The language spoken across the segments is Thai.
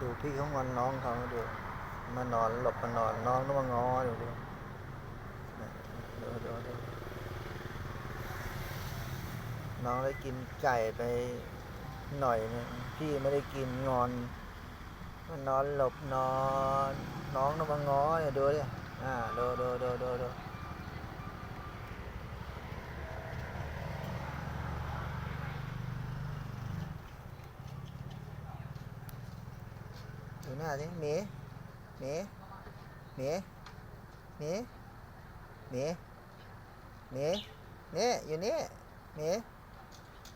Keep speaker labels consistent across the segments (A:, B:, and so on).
A: ดูพี่เขางอนน้องเขาดูมานอนหลบมานอนน้องต้องมางอดูดูดูดูดูน้องได้กินไก่ไปหน่อยนึงพี่ไม่ได้กินงอนมานอนหลบนอน น้องต้องมางอเนี่ยดูดิอ่าดูดูดูดูดู ดูหน้าดิหมีหมีหมีหมีหมีหมีนี่อยู่นี่หมี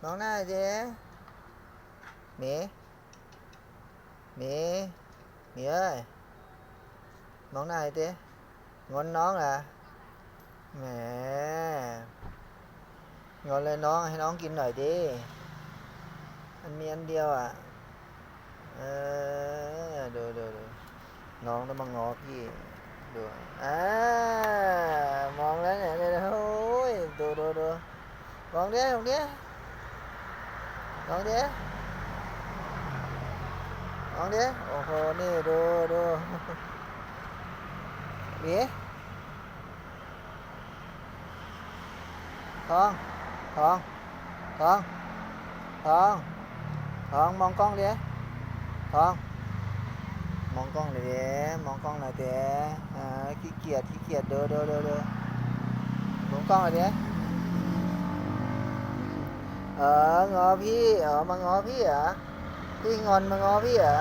A: มองหน้าสิหมีหมีหมีเอ้ยมองหน้าสิงอนน้องเหรอแหมงอนเลยน้องให้น้องกินหน่อยดิมันมีอันเดียวอะเออ น้องต้องมางอพี่ดูอ่ามองแล้วเนี่ยเนี่ยโอ้ยดูดูดูมองเนี้ย มองกล้องหน่อยเด้มองกล้องหน่อยเด้อ่าขี้เกียจขี้เกียจเด้อเด้อเด้อเด้อมองกล้องหน่อยเด้เอองอพี่เออมางอพี่เหรอพี่งอนมางอพี่เหรอ